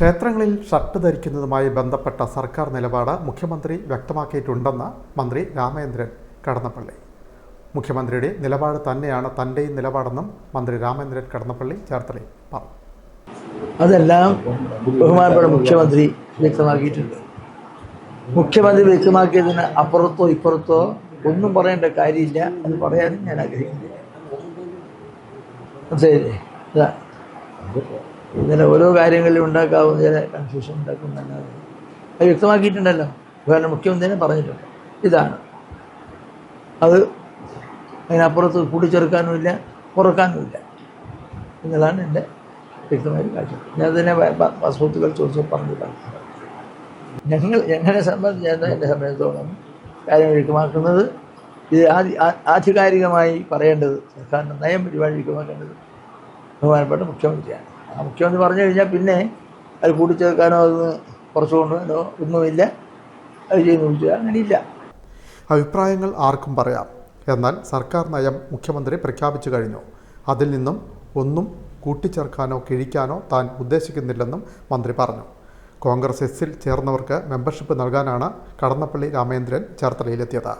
ക്ഷേത്രങ്ങളിൽ ഷർട്ട് ധരിക്കുന്നതുമായി ബന്ധപ്പെട്ട സർക്കാർ നിലപാട് മുഖ്യമന്ത്രി വ്യക്തമാക്കിയിട്ടുണ്ടെന്ന് മന്ത്രി രാമേന്ദ്രൻ കടന്നപ്പള്ളി. മുഖ്യമന്ത്രിയുടെ നിലപാട് തന്നെയാണ് തന്റെയും നിലപാടെന്നും മന്ത്രി രാമേന്ദ്രൻ കടന്നപ്പള്ളി ചേർത്തലയിൽ പറഞ്ഞു. അതെല്ലാം ബഹുമാനപ്പെട്ട മുഖ്യമന്ത്രി വ്യക്തമാക്കിയിട്ടുണ്ട്. മുഖ്യമന്ത്രി വ്യക്തമാക്കിയതിന് അപ്പുറത്തോ ഇപ്പുറത്തോ ഒന്നും പറയേണ്ട കാര്യമില്ല എന്ന് പറയാനും ഞാൻ ആഗ്രഹിക്കുന്നില്ല. മനസ്സിലായില്ലേ? ഇന്നലെ ഓരോ കാര്യങ്ങളിലും ഉണ്ടാക്കാവുന്ന ചില കൺഫ്യൂഷൻ ഉണ്ടാക്കും അത് വ്യക്തമാക്കിയിട്ടുണ്ടല്ലോ. കാരണം മുഖ്യമന്ത്രി തന്നെ പറഞ്ഞിട്ടുണ്ട്. ഇതാണ്. അത് അതിനപ്പുറത്ത് കൂട്ടിച്ചേർക്കാനുമില്ല കുറക്കാനുമില്ല എന്നുള്ളതാണ് എന്റെ വ്യക്തമായ കാര്യം ഞാൻ തന്നെ സുഹൃത്തുക്കൾ ചോദിച്ചു പറഞ്ഞു ഞങ്ങൾ ഞങ്ങളെ സംബന്ധിച്ച് എന്റെ സംബന്ധിച്ചോളം കാര്യം വ്യക്തമാക്കുന്നത് ഇത് ആധി ആധികാരികമായി പറയേണ്ടത് സർക്കാരിന്റെ നയം പരിപാടി വ്യക്തമാക്കേണ്ടത് ബഹുമാനപ്പെട്ട മുഖ്യമന്ത്രിയാണ്. മുഖ്യമന്ത്രി പറഞ്ഞു കഴിഞ്ഞാൽ പിന്നെ അത് കൂട്ടിച്ചേർക്കാനോ അത് കുറച്ചുകൊണ്ടോ ഒന്നുമില്ല. അത് ചെയ്യുന്നു അങ്ങനെയില്ല. അഭിപ്രായങ്ങൾ ആർക്കും പറയാം. എന്നാൽ സർക്കാർ നയം മുഖ്യമന്ത്രി പ്രഖ്യാപിച്ചു കഴിഞ്ഞു. അതിൽ നിന്നും ഒന്നും കൂട്ടിച്ചേർക്കാനോ കിഴിക്കാനോ താൻ ഉദ്ദേശിക്കുന്നില്ലെന്നും മന്ത്രി പറഞ്ഞു. കോൺഗ്രസ് എസിൽ ചേർന്നവർക്ക് മെമ്പർഷിപ്പ് നൽകാനാണ് കടന്നപ്പള്ളി രാമേന്ദ്രൻ ചേർത്തലയിലെത്തിയത്.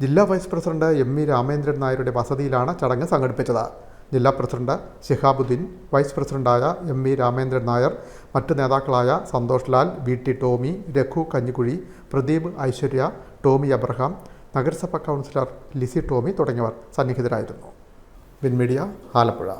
ജില്ലാ vice president M E Ramendran നായരുടെ വസതിയിലാണ് ചടങ്ങ് സംഘടിപ്പിച്ചത്. ജില്ലാ പ്രസിഡന്റ് ശിഹാബുദ്ദീൻ വൈസ് പ്രസിഡന്റായ എം ഇ രാമേന്ദ്രൻ നായർ മറ്റ് നേതാക്കളായ Santhosh Lal V T Tomy Raghu Kanjikuzhi Pradeep Aishwarya Tomy Abraham നഗരസഭാ കൗൺസിലർ ലിസി ടോമി തുടങ്ങിയവർ സന്നിഹിതരായിരുന്നു. വിൻമീഡിയ ആലപ്പുഴ.